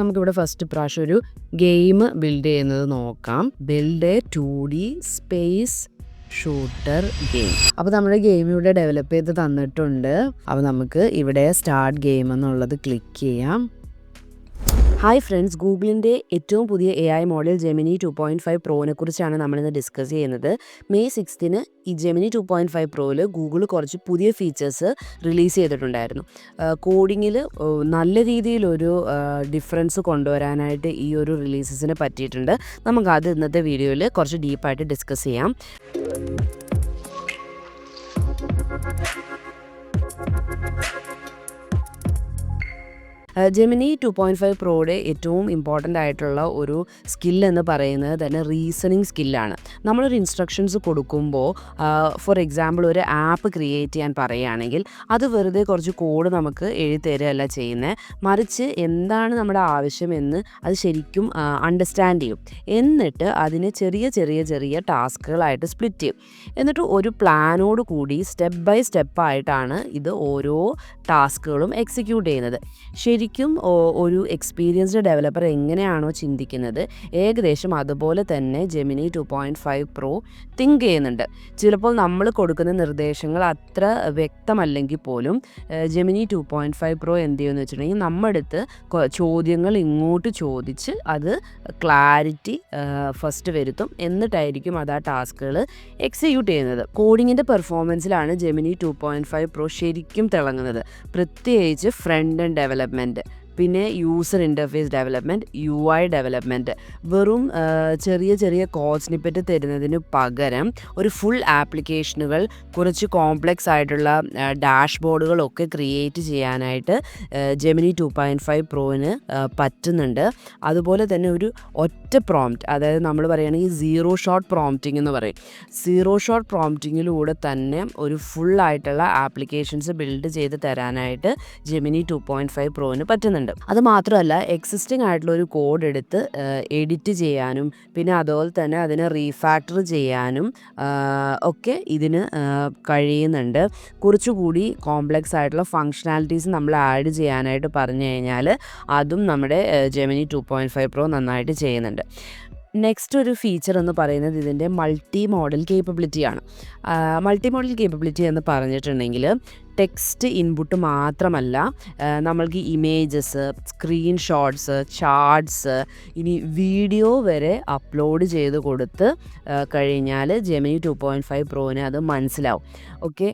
നമുക്കിവിടെ ഫസ്റ്റ് പ്രാവശ്യം ഒരു ഗെയിം ബിൽഡ് ചെയ്യുന്നത് നോക്കാം. Build a two D space shooter game അപ്പോൾ നമ്മുടെ ഗെയിം ഇവിടെ ഡെവലപ്പ് ചെയ്ത് തന്നിട്ടുണ്ട്. അപ്പോൾ നമുക്ക് ഇവിടെ സ്റ്റാർട്ട് ഗെയിം എന്നുള്ളത് ക്ലിക്ക് ചെയ്യാം. ഹായ് ഫ്രണ്ട്സ് ഗൂഗിളിന്റെ ഏറ്റവും പുതിയ A I model Gemini two point five പ്രോനെ കുറിച്ചാണ് നമ്മളിന്ന് ഡിസ്കസ് ചെയ്യുന്നത്. മെയ് സിക്സ്തിന് ഈ ജെമിനി ടു പോയിന്റ് ഫൈവ് പ്രോയിൽ ഗൂഗിൾ കുറച്ച് പുതിയ ഫീച്ചേഴ്സ് റിലീസ് ചെയ്തിട്ടുണ്ടായിരുന്നു. കോഡിങ്ങിൽ നല്ല രീതിയിലൊരു ഡിഫറൻസ് കൊണ്ടുവരാനായിട്ട് ഈ ഒരു റിലീസസിന് പറ്റിയിട്ടുണ്ട്. നമുക്ക് അത് ഇന്നത്തെ വീഡിയോയിൽ കുറച്ച് ഡീപ്പായിട്ട് ഡിസ്കസ് ചെയ്യാം. ജെമിനി ടു പോയിന്റ് ഫൈവ് പ്രോയുടെ ഏറ്റവും ഇമ്പോർട്ടന്റ് ആയിട്ടുള്ള ഒരു സ്കില്ലെന്ന് പറയുന്നത് തന്നെ റീസണിങ് സ്കില്ലാണ് നമ്മളൊരു ഇൻസ്ട്രക്ഷൻസ് കൊടുക്കുമ്പോൾ ഫോർ എക്സാമ്പിൾ ഒരു ആപ്പ് ക്രിയേറ്റ് ചെയ്യാൻ പറയുകയാണെങ്കിൽ അത് വെറുതെ കുറച്ച് കോഡ് നമുക്ക് എഴുതി തരികയല്ല ചെയ്യുന്നത് മറിച്ച് എന്താണ് നമ്മുടെ ആവശ്യമെന്ന് അത് ശരിക്കും അണ്ടർസ്റ്റാൻഡ് ചെയ്യും. എന്നിട്ട് അതിനെ ചെറിയ ചെറിയ ചെറിയ ടാസ്കുകളായിട്ട് സ്പ്ലിറ്റ് ചെയ്യും. എന്നിട്ട് ഒരു പ്ലാനോട് കൂടി സ്റ്റെപ്പ് ബൈ സ്റ്റെപ്പായിട്ടാണ് ഇത് ഓരോ ടാസ്കുകളും എക്സിക്യൂട്ട് ചെയ്യുന്നത്. ശരിക്കും ഒരു എക്സ്പീരിയൻസ്ഡ് ഡെവലപ്പർ എങ്ങനെയാണോ ചിന്തിക്കുന്നത് ഏകദേശം അതുപോലെ തന്നെ Gemini two point five pro think ചെയ്യുന്നുണ്ട്. ചിലപ്പോൾ നമ്മൾ കൊടുക്കുന്ന നിർദ്ദേശങ്ങൾ അത്ര വ്യക്തമല്ലെങ്കിൽ പോലും Gemini two point five pro എന്ത് ചെയ്യുമെന്ന് വെച്ചിട്ടുണ്ടെങ്കിൽ നമ്മുടെ അടുത്ത് ചോദ്യങ്ങൾ ഇങ്ങോട്ട് ചോദിച്ച് അത് ക്ലാരിറ്റി ഫസ്റ്റ് വരുത്തും. എന്നിട്ടായിരിക്കും അത് ആ ടാസ്കുകൾ എക്സിക്യൂട്ട് ചെയ്യുന്നത്. കോഡിങ്ങിന്റെ പെർഫോമൻസിലാണ് Gemini two point five pro ശരിക്കും തിളങ്ങുന്നത്. പ്രത്യേകിച്ച് ഫ്രണ്ട് ആൻഡ് ഡെവലപ്മെന്റ് പിന്നെ user interface development U I development വെറും ചെറിയ ചെറിയ കോഡ് സ്നിപ്പറ്റ് തരുന്നതിന് പകരം ഒരു ഫുൾ ആപ്ലിക്കേഷനുകൾ കുറച്ച് കോംപ്ലക്സ് ആയിട്ടുള്ള ഡാഷ്ബോർഡുകളൊക്കെ ക്രിയേറ്റ് ചെയ്യാനായിട്ട് ജെമിനി ടു പോയിന്റ് ഫൈവ് പ്രോവിന് പറ്റുന്നുണ്ട്. അതുപോലെ തന്നെ ഒരു ഒറ്റ പ്രോംപ്റ്റ് അതായത് നമ്മൾ പറയുകയാണെങ്കിൽ സീറോ ഷോട്ട് പ്രോംപ്റ്റിംഗ് എന്ന് പറയും. സീറോ ഷോട്ട് പ്രോംപ്റ്റിങ്ങിലൂടെ തന്നെ ഒരു ഫുൾ ആയിട്ടുള്ള ആപ്ലിക്കേഷൻസ് ബിൽഡ് ചെയ്ത് തരാനായിട്ട് ജെമിനി ടു പോയിന്റ് ഫൈവ് പ്രോവിന് പറ്റുന്നുണ്ട്. ഉണ്ട്. അത് മാത്രമല്ല എക്സിസ്റ്റിംഗ് ആയിട്ടുള്ള ഒരു കോഡ് എടുത്ത് എഡിറ്റ് ചെയ്യാനും പിന്നെ അതുപോലെ തന്നെ അതിനെ റീഫാക്ടർ ചെയ്യാനും ഒക്കെ ഇതിന് കഴിയുന്നുണ്ട്. കുറച്ചുകൂടി കോംപ്ലക്സ് ആയിട്ടുള്ള ഫങ്ഷണാലിറ്റീസ് നമ്മൾ ആഡ് ചെയ്യാനായിട്ട് പറഞ്ഞു കഴിഞ്ഞാൽ അതും നമ്മുടെ Gemini two point five pro നന്നായിട്ട് ചെയ്യുന്നുണ്ട്. നെക്സ്റ്റ് ഒരു ഫീച്ചർ എന്ന് പറയുന്നത് ഇതിന്റെ മൾട്ടി മോഡൽ കേപ്പബിലിറ്റിയാണ് മൾട്ടി മോഡൽ കേപ്പബിലിറ്റി എന്ന് പറഞ്ഞിട്ടുണ്ടെങ്കിൽ ടെക്സ്റ്റ് ഇൻപുട്ട് മാത്രമല്ല നമ്മൾക്ക് ഇമേജസ് സ്ക്രീൻഷോട്ട്സ് ചാർട്ട്സ് ഇനി വീഡിയോ വരെ അപ്ലോഡ് ചെയ്ത് കൊടുത്ത് കഴിഞ്ഞാൽ ജെമിനി ടു പോയിന്റ് ഫൈവ് പ്രോവിന് അത് മനസ്സിലാവും. ഓക്കെ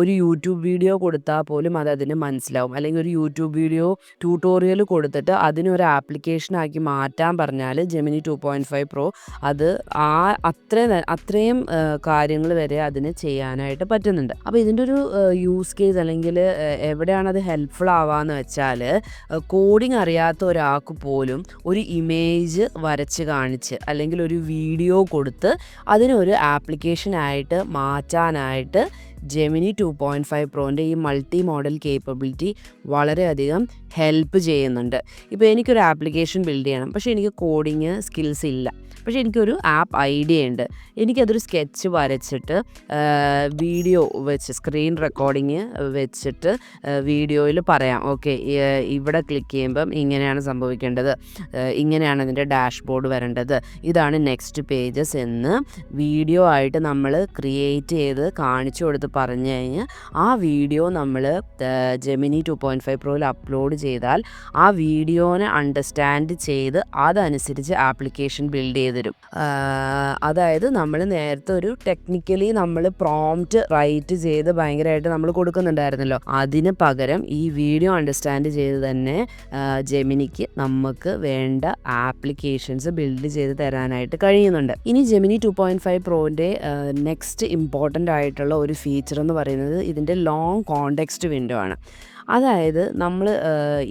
ഒരു യൂട്യൂബ് വീഡിയോ കൊടുത്താൽ പോലും അത് അതിന് മനസ്സിലാവും. അല്ലെങ്കിൽ ഒരു യൂട്യൂബ് വീഡിയോ ട്യൂട്ടോറിയൽ കൊടുത്തിട്ട് അതിനൊരു ആപ്ലിക്കേഷനാക്കി മാറ്റാൻ പറഞ്ഞാൽ Gemini two point five pro അത് ആ അത്രയും അത്രയും കാര്യങ്ങൾ വരെ അതിന് ചെയ്യാനായിട്ട് പറ്റുന്നുണ്ട്. അപ്പോൾ ഇതിന്റെ ഒരു യൂസ് കേസ് അല്ലെങ്കിൽ എവിടെയാണ് അത് ഹെൽപ്ഫുൾ ആവാന്ന് വെച്ചാൽ കോഡിങ് അറിയാത്ത ഒരാൾക്ക് പോലും ഒരു ഇമേജ് വരച്ച് കാണിച്ച് അല്ലെങ്കിൽ ഒരു വീഡിയോ കൊടുത്ത് അതിനൊരു ആപ്ലിക്കേഷനായിട്ട് മാറ്റാനായിട്ട് ജെമിനി ടു പോയിന്റ് ഫൈവ് പ്രോന്റെ ഈ മൾട്ടി മോഡൽ കേപ്പബിലിറ്റി വളരെയധികം ഹെൽപ്പ് ചെയ്യുന്നുണ്ട്. ഇപ്പോൾ എനിക്കൊരു ആപ്ലിക്കേഷൻ ബിൽഡ് ചെയ്യണം. പക്ഷേ എനിക്ക് കോഡിങ് സ്കിൽസ് ഇല്ല. പക്ഷേ എനിക്കൊരു ആപ്പ് ഐഡിയ ഉണ്ട്. എനിക്കതൊരു സ്കെച്ച് വരച്ചിട്ട് വീഡിയോ വെച്ച് സ്ക്രീൻ റെക്കോർഡിങ് വെച്ചിട്ട് വീഡിയോയിൽ പറയാം. ഓക്കെ ഇവിടെ ക്ലിക്ക് ചെയ്യുമ്പം ഇങ്ങനെയാണ് സംഭവിക്കേണ്ടത്. ഇങ്ങനെയാണ് അതിന്റെ ഡാഷ്ബോർഡ് വരേണ്ടത്. ഇതാണ് നെക്സ്റ്റ് പേജസ് എന്ന് വീഡിയോ ആയിട്ട് നമ്മൾ ക്രിയേറ്റ് ചെയ്ത് കാണിച്ചു കൊടുത്ത് പറഞ്ഞു കഴിഞ്ഞാൽ ആ വീഡിയോ നമ്മൾ ജെമിനി ടു പോയിന്റ് ഫൈവ് പ്രോയിൽ അപ്ലോഡ് ചെയ്താൽ ആ വീഡിയോനെ അണ്ടർസ്റ്റാൻഡ് ചെയ്ത് അതനുസരിച്ച് ആപ്ലിക്കേഷൻ ബിൽഡ് ചെയ്ത് തരും അതായത് നമ്മൾ നേരത്തെ ഒരു ടെക്നിക്കലി നമ്മൾ പ്രോംപ്റ്റ് റൈറ്റ് ചെയ്ത് ഭയങ്കരമായിട്ട് നമ്മൾ കൊടുക്കുന്നുണ്ടായിരുന്നല്ലോ. അതിന് പകരം ഈ വീഡിയോ അണ്ടർസ്റ്റാൻഡ് ചെയ്ത് തന്നെ ജെമിനിക്ക് നമുക്ക് വേണ്ട ആപ്ലിക്കേഷൻസ് ബിൽഡ് ചെയ്ത് തരാനായിട്ട് കഴിയുന്നുണ്ട്. ഇനി ജെമിനി ടു പോയിന്റ് ഫൈവ് പ്രോന്റെ നെക്സ്റ്റ് ഇമ്പോർട്ടന്റ് ആയിട്ടുള്ള ഒരു ഫീച്ചർ എന്ന് പറയുന്നത് ഇതിന്റെ ലോങ് കോണ്ടെക്സ്റ്റ് വിൻഡോ ആണ്. അതായത് നമ്മൾ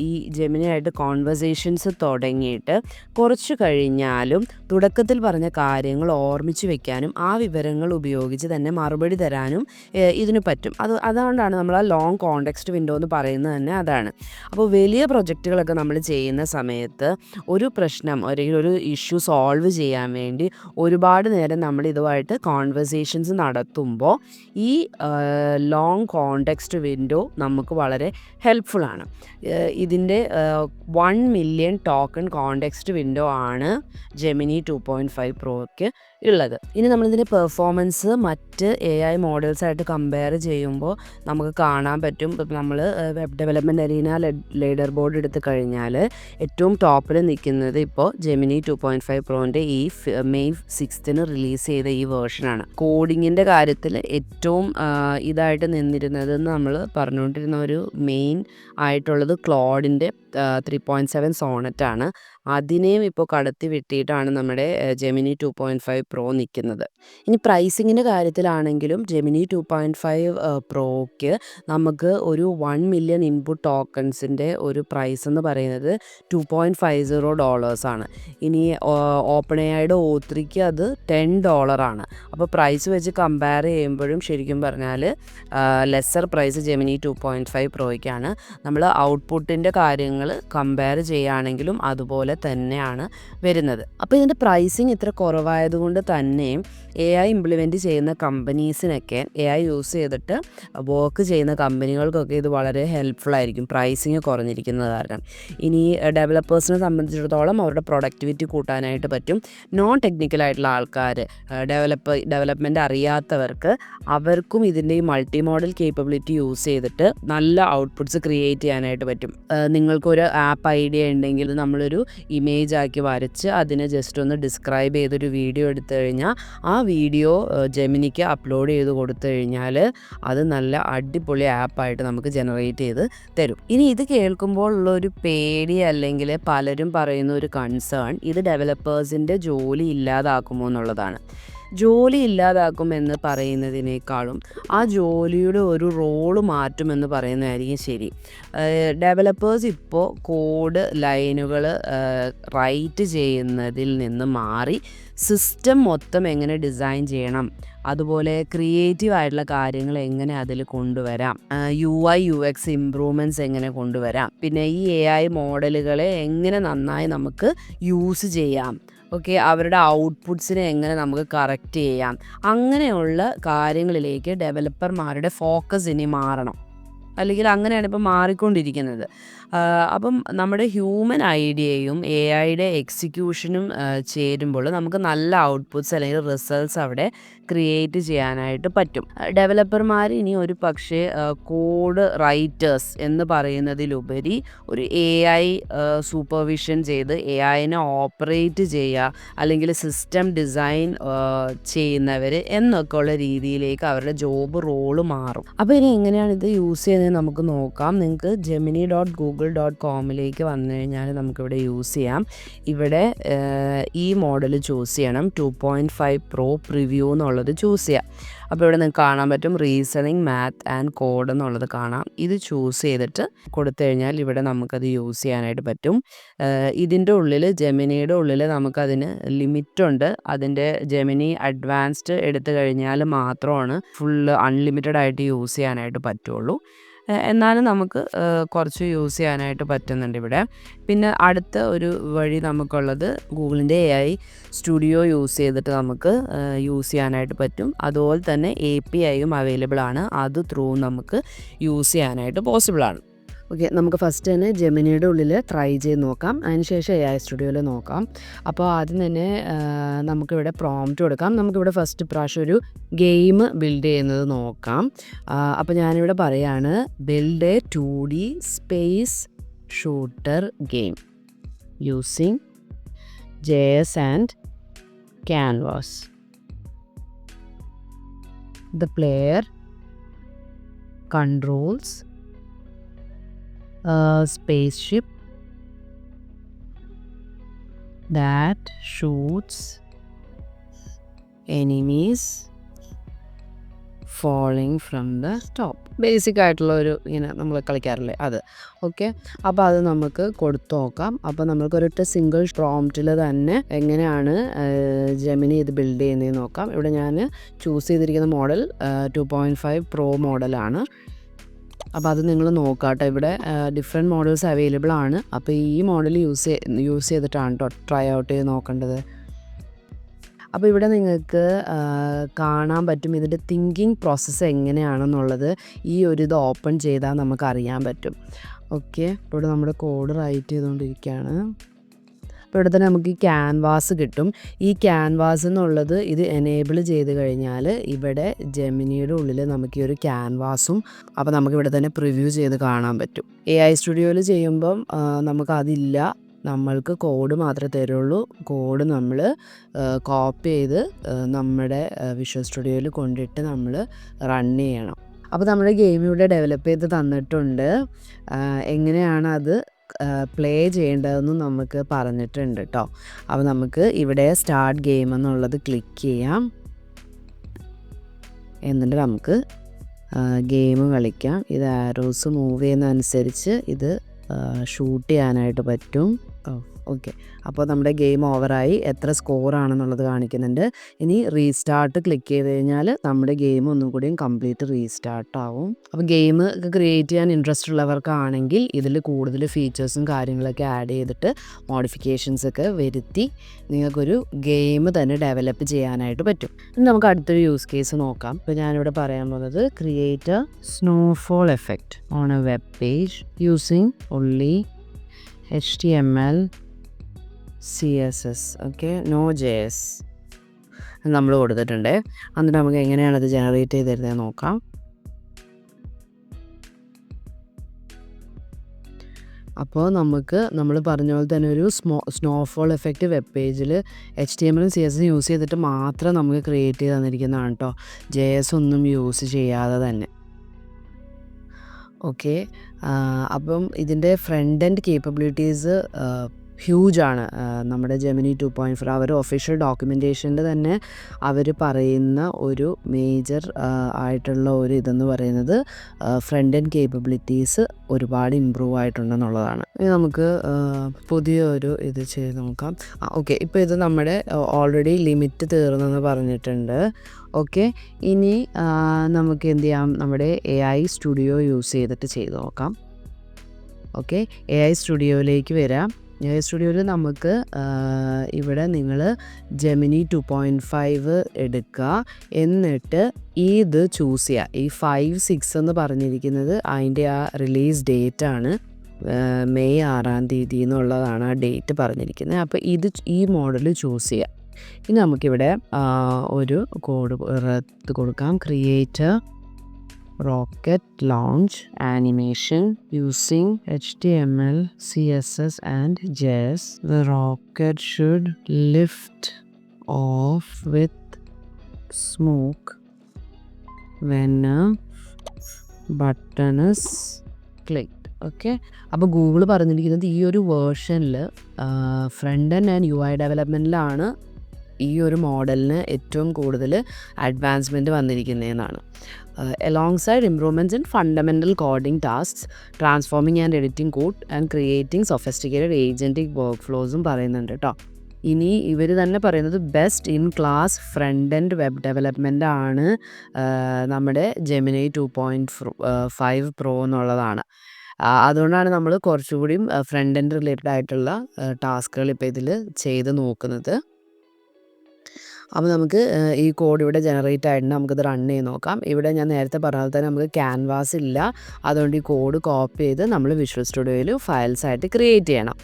ഈ ജെമിനിയായിട്ട് കോൺവെർസേഷൻസ് തുടങ്ങിയിട്ട് കുറച്ച് കഴിഞ്ഞാലും തുടക്കത്തിൽ പറഞ്ഞ കാര്യങ്ങൾ ഓർമ്മിച്ച് വെക്കാനും ആ വിവരങ്ങൾ ഉപയോഗിച്ച് തന്നെ മറുപടി തരാനും ഇതിന് പറ്റും. അത് അതുകൊണ്ടാണ് നമ്മൾ ആ ലോങ് കോണ്ടെക്സ്റ്റ് വിൻഡോ എന്ന് പറയുന്നത് തന്നെ അതാണ്. അപ്പോൾ വലിയ പ്രൊജക്റ്റുകളൊക്കെ നമ്മൾ ചെയ്യുന്ന സമയത്ത് ഒരു പ്രശ്നം അല്ലെങ്കിൽ ഒരു ഇഷ്യൂ സോൾവ് ചെയ്യാൻ വേണ്ടി ഒരുപാട് നേരം നമ്മൾ ഇതുമായിട്ട് കോൺവെർസേഷൻസ് നടത്തുമ്പോൾ ഈ ലോങ് കോണ്ടെക്സ്റ്റ് വിൻഡോ നമുക്ക് വളരെ ഹെൽപ്ഫുൾ ആണ്. ഇതിന്റെ one million token context window ആണ് ജെമിനി ടു പോയിന്റ് ഫൈവ് പ്രോയ്ക്ക് ഉള്ളത്. ഇനി നമ്മളിതിന്റെ പെർഫോമൻസ് മറ്റ് എ ഐ മോഡൽസായിട്ട് കമ്പയർ ചെയ്യുമ്പോൾ നമുക്ക് കാണാൻ പറ്റും. നമ്മൾ web development arena leader board എടുത്ത് കഴിഞ്ഞാൽ ഏറ്റവും ടോപ്പിൽ നിൽക്കുന്നത് ഇപ്പോൾ ജെമിനി ടു പോയിന്റ് ഫൈവ് പ്രോന്റെ ഈ മെയ് സിക്സ്തിന് റിലീസ് ചെയ്ത ഈ വേർഷനാണ് കോഡിങ്ങിന്റെ കാര്യത്തിൽ ഏറ്റവും ഇതായിട്ട് നിന്നിരുന്നത് നമ്മൾ പറഞ്ഞുകൊണ്ടിരുന്ന ഒരു മെയിൻ ആയിട്ടുള്ളത് ക്ലോഡിന്റെ ത്രീ പോയിന്റ് സെവൻ സോണറ്റാണ് അതിനെയും ഇപ്പോൾ കടത്തി വെട്ടിയിട്ടാണ് നമ്മുടെ Gemini two point five pro നിൽക്കുന്നത് ഇനി പ്രൈസിങ്ങിന്റെ കാര്യത്തിലാണെങ്കിലും ജെമിനി ടു പോയിന്റ് ഫൈവ് പ്രോയ്ക്ക് നമുക്ക് ഒരു വൺ മില്യൺ ഇൻപുട്ട് ടോക്കൺസിന്റെ ഒരു പ്രൈസ് എന്ന് പറയുന്നത് ടു പോയിന്റ് ഫൈവ് സീറോ ഡോളേഴ്സാണ് ഇനി ഓപ്പൺ എയുടെ ഒ ത്രീക്ക് അത് ടെൻ ഡോളറാണ് അപ്പോൾ പ്രൈസ് വെച്ച് കമ്പയർ ചെയ്യുമ്പോഴും ശരിക്കും പറഞ്ഞാൽ lesser price Gemini two point five പ്രോയ്ക്കാണ് നമ്മൾ ഔട്ട്പുട്ടിന്റെ കാര്യങ്ങൾ കമ്പയർ ചെയ്യുകയാണെങ്കിലും അതുപോലെ തന്നെയാണ് വരുന്നത്. അപ്പോൾ ഇതിന്റെ പ്രൈസിങ് ഇത്ര കുറവായതുകൊണ്ട് തന്നെയും എ ഐ ഇംപ്ലിമെന്റ് ചെയ്യുന്ന കമ്പനീസിനൊക്കെ എ ഐ യൂസ് ചെയ്തിട്ട് വർക്ക് ചെയ്യുന്ന കമ്പനികൾക്കൊക്കെ ഇത് വളരെ ഹെൽപ്ഫുൾ ആയിരിക്കും. പ്രൈസിങ് കുറഞ്ഞിരിക്കുന്നത് കാരണം. ഇനി ഡെവലപ്പേഴ്സിനെ സംബന്ധിച്ചിടത്തോളം അവരുടെ പ്രൊഡക്ടിവിറ്റി കൂട്ടാനായിട്ട് പറ്റും. നോൺ ടെക്നിക്കലായിട്ടുള്ള ആൾക്കാർ ഡെവലപ്പ് ഡെവലപ്മെന്റ് അറിയാത്തവർക്ക് അവർക്കും ഇതിന്റെ ഈ മൾട്ടി മോഡൽ കേപ്പബിലിറ്റി യൂസ് ചെയ്തിട്ട് നല്ല ഔട്ട്പുട്ട്സ് ക്രിയേറ്റ് ചെയ്യാനായിട്ട് പറ്റും. നിങ്ങൾക്കൊരു ആപ്പ് ഐഡിയ ഉണ്ടെങ്കിൽ നമ്മളൊരു ഇമേജ് ആക്കി വരച്ച് അതിനെ ജസ്റ്റ് ഒന്ന് ഡിസ്ക്രൈബ് ചെയ്തൊരു വീഡിയോ എടുത്തു കഴിഞ്ഞാൽ ആ വീഡിയോ ജെമിനിക്ക് അപ്ലോഡ് ചെയ്ത് കൊടുത്തു കഴിഞ്ഞാൽ അത് നല്ല അടിപൊളി ആപ്പായിട്ട് നമുക്ക് ജനറേറ്റ് ചെയ്ത് തരും. ഇനി ഇത് കേൾക്കുമ്പോൾ ഉള്ള ഒരു പേടി അല്ലെങ്കിൽ പലരും പറയുന്ന ഒരു കൺസേൺ ഇത് ഡെവലപ്പേഴ്സിന്റെ ജോലി ഇല്ലാതാക്കുമോ എന്നുള്ളതാണ്. ജോലി ഇല്ലാതാക്കുമെന്ന് പറയുന്നതിനേക്കാളും ആ ജോലിയുടെ ഒരു റോൾ മാറ്റുമെന്ന് പറയുന്നതായിരിക്കും ശരി. ഡെവലപ്പേഴ്സ് ഇപ്പോൾ കോഡ് ലൈനുകൾ റൈറ്റ് ചെയ്യുന്നതിൽ നിന്ന് മാറി സിസ്റ്റം മൊത്തം എങ്ങനെ ഡിസൈൻ ചെയ്യണം അതുപോലെ ക്രിയേറ്റീവ് ആയിട്ടുള്ള കാര്യങ്ങൾ എങ്ങനെ അതിൽ കൊണ്ടുവരാം U I U X improvements എങ്ങനെ കൊണ്ടുവരാം പിന്നെ ഈ എ ഐ മോഡലുകളെ എങ്ങനെ നന്നായി നമുക്ക് യൂസ് ചെയ്യാം ഓക്കെ അവരുടെ ഔട്ട്പുട്ട്സിനെ എങ്ങനെ നമുക്ക് കറക്റ്റ് ചെയ്യാം? അങ്ങനെയുള്ള കാര്യങ്ങളിലേക്ക് ഡെവലപ്പർമാരുടെ ഫോക്കസ് ഇനി മാറണം. അല്ലെങ്കിൽ അങ്ങനെയാണ് ഇപ്പോൾ മാറിക്കൊണ്ടിരിക്കുന്നത്. അപ്പം നമ്മുടെ ഹ്യൂമൻ ഐഡിയയും എ ഐയുടെ എക്സിക്യൂഷനും ചേരുമ്പോൾ നമുക്ക് നല്ല ഔട്ട്പുട്ട്സ് അല്ലെങ്കിൽ റിസൾട്ട്സ് അവിടെ ക്രിയേറ്റ് ചെയ്യാനായിട്ട് പറ്റും. ഡെവലപ്പർമാർ ഇനി ഒരു പക്ഷേ കോഡ് റൈറ്റേഴ്സ് എന്ന് പറയുന്നതിലുപരി ഒരു എ ഐ സൂപ്പർവിഷൻ ചെയ്ത് എ ഐനെ ഓപ്പറേറ്റ് ചെയ്യുക അല്ലെങ്കിൽ സിസ്റ്റം ഡിസൈൻ ചെയ്യുന്നവർ എന്നൊക്കെ ഉള്ള രീതിയിലേക്ക് അവരുടെ ജോബ് റോൾ മാറും. അപ്പോൾ ഇനി എങ്ങനെയാണ് ഇത് യൂസ് ചെയ്യുന്നത് നമുക്ക് നോക്കാം. നിങ്ങൾക്ക് ജെമിനി ഡോട്ട് ഗൂഗിൾ ഡോട്ട് കോമിലേക്ക് വന്നു കഴിഞ്ഞാൽ നമുക്കിവിടെ യൂസ് ചെയ്യാം. ഇവിടെ ഈ മോഡൽ ചൂസ് ചെയ്യണം. Two point five pro preview എന്നുള്ളത് ചൂസ് ചെയ്യാം. അപ്പോൾ ഇവിടെ നിങ്ങൾക്ക് കാണാൻ പറ്റും റീസണിങ് മാത്ത് ആൻഡ് കോഡ് എന്നുള്ളത് കാണാം. ഇത് ചൂസ് ചെയ്തിട്ട് കൊടുത്തു കഴിഞ്ഞാൽ ഇവിടെ നമുക്കത് യൂസ് ചെയ്യാനായിട്ട് പറ്റും. ഇതിന്റെ ഉള്ളിൽ ജെമിനിയുടെ ഉള്ളിൽ നമുക്കതിന് ലിമിറ്റുണ്ട് അതിന്റെ ജെമിനി അഡ്വാൻസ്ഡ് എടുത്തു കഴിഞ്ഞാൽ മാത്രമാണ് ഫുൾ അൺലിമിറ്റഡ് ആയിട്ട് യൂസ് ചെയ്യാനായിട്ട് പറ്റുള്ളൂ. എന്നാലും നമുക്ക് കുറച്ച് യൂസ് ചെയ്യാനായിട്ട് പറ്റുന്നുണ്ട് ഇവിടെ. പിന്നെ അടുത്ത ഒരു വഴി നമുക്കുള്ളത് ഗൂഗിളിന്റെ എ ഐ സ്റ്റുഡിയോ യൂസ് ചെയ്തിട്ട് നമുക്ക് യൂസ് ചെയ്യാനായിട്ട് പറ്റും. അതുപോലെ തന്നെ എ പി ഐയും അവൈലബിൾ ആണ് അത് ത്രൂ നമുക്ക് യൂസ് ചെയ്യാനായിട്ട് പോസിബിൾ ആണ് ഓക്കെ നമുക്ക് ഫസ്റ്റ് തന്നെ ജെമിനിയുടെ ഉള്ളിൽ ട്രൈ ചെയ്ത് നോക്കാം. അതിനുശേഷം എ ഐ സ്റ്റുഡിയോയിൽ നോക്കാം. അപ്പോൾ ആദ്യം തന്നെ നമുക്കിവിടെ പ്രോംപ്റ്റ് കൊടുക്കാം. നമുക്കിവിടെ ഫസ്റ്റ് പ്രാവശ്യം ഒരു ഗെയിം ബിൽഡ് ചെയ്യുന്നത് നോക്കാം. അപ്പോൾ ഞാനിവിടെ പറയാണ് build a two D space shooter game using J S and canvas the player a spaceship that shoots enemies falling from the top basic ആയിട്ടുള്ള ഒരു ഇങ്ങനെ നമ്മൾ കളിക്കാറില്ലേ അത്. ഓക്കെ അപ്പോൾ അത് നമുക്ക് കൊടുത്തു നോക്കാം. അപ്പോൾ നമുക്കൊരൊറ്റ സിംഗിൾ പ്രോംപ്റ്റിൽ തന്നെ എങ്ങനെയാണ് ജെമിനി ഇത് ബിൽഡ് ചെയ്യുന്നതെന്ന് നോക്കാം. ഇവിടെ ഞാൻ ചൂസ് ചെയ്തിരിക്കുന്ന model two point five pro മോഡലാണ് അപ്പോൾ അത് നിങ്ങൾ നോക്കാട്ടോ. ഇവിടെ ഡിഫറെന്റ് മോഡൽസ് അവൈലബിൾ ആണ്. അപ്പോൾ ഈ മോഡൽ യൂസ് യൂസ് ചെയ്തിട്ടാണ് കേട്ടോ ട്രൈ ഔട്ട് ചെയ്ത് നോക്കേണ്ടത്. അപ്പോൾ ഇവിടെ നിങ്ങൾക്ക് കാണാൻ പറ്റും ഇതിന്റെ തിങ്കിങ് പ്രോസസ്സ് എങ്ങനെയാണെന്നുള്ളത്. ഈ ഒരു ഇത് ഓപ്പൺ ചെയ്താൽ നമുക്ക് അറിയാൻ പറ്റും. ഓക്കെ ഇവിടെ നമ്മുടെ കോഡ് റൈറ്റ് ചെയ്തുകൊണ്ടിരിക്കുകയാണ്. അപ്പോൾ ഇവിടെ തന്നെ നമുക്ക് ഈ ക്യാൻവാസ് കിട്ടും. ഈ ക്യാൻവാസ് എന്നുള്ളത് ഇത് എനേബിൾ ചെയ്ത് കഴിഞ്ഞാൽ ഇവിടെ ജെമിനിയുടെ ഉള്ളിൽ നമുക്ക് ഈ ഒരു ക്യാൻവാസും അപ്പോൾ നമുക്ക് ഇവിടെ തന്നെ പ്രിവ്യൂ ചെയ്ത് കാണാൻ പറ്റും. എ ഐ സ്റ്റുഡിയോയിൽ ചെയ്യുമ്പം നമുക്കതില്ല നമ്മൾക്ക് കോഡ് മാത്രമേ തരുള്ളൂ. കോഡ് നമ്മൾ കോപ്പി ചെയ്ത് നമ്മുടെ വിഷ്വൽ സ്റ്റുഡിയോയിൽ കൊണ്ടിട്ട് നമ്മൾ റൺ ചെയ്യണം. അപ്പോൾ നമ്മുടെ ഗെയിം ഇവിടെ ഡെവലപ്പ് ചെയ്ത് തന്നിട്ടുണ്ട്. എങ്ങനെയാണ് അത് പ്ലേ ചെയ്യേണ്ടതെന്നും നമുക്ക് പറഞ്ഞിട്ടുണ്ട് കേട്ടോ അപ്പോൾ നമുക്ക് ഇവിടെ സ്റ്റാർട്ട് ഗെയിം എന്നുള്ളത് ക്ലിക്ക് ചെയ്യാം. എന്നിട്ട് നമുക്ക് ഗെയിം കളിക്കാം. ഇത് ആരോസ് മൂവ് ചെയ്യുന്നതനുസരിച്ച് ഇത് ഷൂട്ട് ചെയ്യാനായിട്ട് പറ്റും. ഓക്കെ. അപ്പോൾ നമ്മുടെ ഗെയിം ഓവറായി. എത്ര സ്കോർ ആണെന്നുള്ളത് കാണിക്കുന്നുണ്ട്. ഇനി റീസ്റ്റാർട്ട് ക്ലിക്ക് ചെയ്ത് കഴിഞ്ഞാൽ നമ്മുടെ ഗെയിം ഒന്നും കൂടിയും കംപ്ലീറ്റ് റീസ്റ്റാർട്ട് ആവും അപ്പോൾ ഗെയിം ക്രിയേറ്റ് ചെയ്യാൻ ഇൻട്രസ്റ്റ് ഉള്ളവർക്കാണെങ്കിൽ ഇതിൽ കൂടുതൽ ഫീച്ചേഴ്സും കാര്യങ്ങളൊക്കെ ആഡ് ചെയ്തിട്ട് മോഡിഫിക്കേഷൻസ് ഒക്കെ വരുത്തി നിങ്ങൾക്കൊരു ഗെയിം തന്നെ ഡെവലപ്പ് ചെയ്യാനായിട്ട് പറ്റും. ഇനി നമുക്ക് അടുത്തൊരു യൂസ് കേസ് നോക്കാം. ഇപ്പോൾ ഞാനിവിടെ പറയാൻ പോകുന്നത് create snowfall effect on a web page using only L C S S. Okay? No J S. നമ്മൾ കൊടുത്തിട്ടുണ്ട്. എന്നിട്ട് നമുക്ക് എങ്ങനെയാണ് അത് ജനറേറ്റ് ചെയ്ത് തരുന്നത് നോക്കാം. അപ്പോൾ നമുക്ക് നമ്മൾ പറഞ്ഞ പോലെ തന്നെ ഒരു സ്മോ സ്നോഫോൾ എഫക്റ്റ് വെബ് പേജിൽ H T M L C S S use മാത്രം നമുക്ക് ക്രിയേറ്റ് ചെയ്ത് തന്നിരിക്കുന്നതാണ് കേട്ടോ ജെ എസ് ഒന്നും യൂസ് ചെയ്യാതെ തന്നെ. ഓക്കെ? അപ്പം ഇതിന്റെ ഫ്രണ്ട് ആൻഡ് കേപ്പബിലിറ്റീസ് ഹ്യൂജ് ആണ്. ആ, നമ്മുടെ ജെമിനി ടു പോയിന്റ് ഫോർ അവർ ഒഫീഷ്യൽ ഡോക്യുമെന്റേഷനിൽ തന്നെ അവർ പറയുന്ന ഒരു മേജർ ആയിട്ടുള്ള ഒരു ഇതെന്ന് പറയുന്നത് ഫ്രണ്ട് ആൻഡ് കേപ്പബിലിറ്റീസ് ഒരുപാട് ഇമ്പ്രൂവ് ആയിട്ടുണ്ടെന്നുള്ളതാണ് ഇനി നമുക്ക് പുതിയൊരു ഇത് ചെയ്ത് നോക്കാം. ഓക്കെ ഇപ്പോൾ ഇത് നമ്മുടെ ഓൾറെഡി ലിമിറ്റ് തീർന്നെന്ന് പറഞ്ഞിട്ടുണ്ട്. ഓക്കെ ഇനി നമുക്ക് എന്ത് ചെയ്യാം? നമ്മുടെ എ ഐ സ്റ്റുഡിയോ യൂസ് ചെയ്തിട്ട് ചെയ്ത് നോക്കാം. ഓക്കെ എ ഐ സ്റ്റുഡിയോയിലേക്ക് വരാം. സ്റ്റുഡിയോയിൽ നമുക്ക് ഇവിടെ നിങ്ങൾ ജെമിനി ടു പോയിന്റ് ഫൈവ് എടുക്കുക എന്നിട്ട് ഇത് ചൂസ് ചെയ്യുക ഈ ഫൈവ് സിക്സ് എന്ന് പറഞ്ഞിരിക്കുന്നത് അതിന്റെ ആ റിലീസ് ഡേറ്റ് ആണ്. മെയ് ആറാം തീയതി എന്നുള്ളതാണ് ആ ഡേറ്റ് പറഞ്ഞിരിക്കുന്നത്. അപ്പോൾ ഇത് ഈ മോഡൽ ചൂസ് ചെയ്യുക ഇനി നമുക്കിവിടെ ഒരു കോഡ് കൊടുക്കാം. Create rocket launch animation using H T M L C S S and JS the rocket should lift off with smoke when buttons click okay അപ്പോൾ ഗൂഗിൾ പറഞ്ഞിരിക്കുന്നത് ഈ ഒരു വേർഷനിൽ front and and U I ഡെവലപ്മെന്റിലാണ് ഈ ഒരു മോഡലിന് ഏറ്റവും കൂടുതൽ advancement വന്നിരിക്കുന്നതെന്നാണ്. Alongside improvements in fundamental coding tasks transforming and editing code and creating sophisticated agentic work ഫ്ലോസും പറയുന്നുണ്ട് കേട്ടോ ഇനി ഇവർ തന്നെ പറയുന്നത് best in class front end web development ആണ് നമ്മുടെ Gemini two point five pro എന്നുള്ളതാണ്. അതുകൊണ്ടാണ് നമ്മൾ കുറച്ചുകൂടിയും ഫ്രണ്ട് എൻഡ് റിലേറ്റഡ് ആയിട്ടുള്ള ടാസ്കുകൾ ഇപ്പോൾ ഇതിൽ ചെയ്ത് നോക്കുന്നത്. അപ്പോൾ നമുക്ക് ഈ കോഡ് ഇവിടെ ജനറേറ്റ് ആയിട്ടുണ്ട്. നമുക്കിത് റൺ ചെയ്ത് നോക്കാം. ഇവിടെ ഞാൻ നേരത്തെ പറഞ്ഞാൽ തന്നെ നമുക്ക് ക്യാൻവാസ് ഇല്ല. അതുകൊണ്ട് ഈ കോഡ് കോപ്പി ചെയ്ത് നമ്മൾ വിഷ്വൽ സ്റ്റുഡിയോയിൽ ഫയൽസ് ആയിട്ട് ക്രിയേറ്റ് ചെയ്യണം.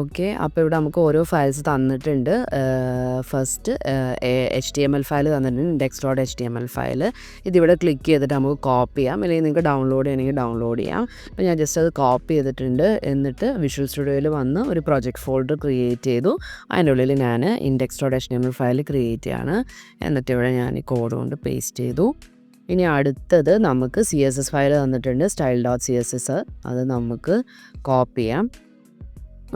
ഓക്കെ അപ്പോൾ ഇവിടെ നമുക്ക് ഓരോ ഫയൽസ് തന്നിട്ടുണ്ട്. First H T M L file തന്നിട്ടുണ്ട് index dot H T M L file ഇതിവിടെ ക്ലിക്ക് ചെയ്തിട്ട് നമുക്ക് കോപ്പി ചെയ്യാം. അല്ലെങ്കിൽ നിങ്ങൾക്ക് ഡൗൺലോഡ് ചെയ്യണമെങ്കിൽ ഡൗൺലോഡ് ചെയ്യാം. അപ്പോൾ ഞാൻ ജസ്റ്റ് അത് കോപ്പി ചെയ്തിട്ടുണ്ട്. എന്നിട്ട് വിഷ്വൽ സ്റ്റുഡിയോയിൽ വന്ന് ഒരു പ്രൊജക്ട് ഫോൾഡർ ക്രിയേറ്റ് ചെയ്തു. അതിന്റെ ഉള്ളിൽ ഞാൻ index dot H T M L file create ചെയ്യാണ് എന്നിട്ട് ഇവിടെ ഞാൻ ഈ കോഡ് കൊണ്ട് പേസ്റ്റ് ചെയ്തു. ഇനി അടുത്തത് നമുക്ക് സി എസ് എസ് ഫയൽ തന്നിട്ടുണ്ട് style dot C S S അത് നമുക്ക് കോപ്പി ചെയ്യാം.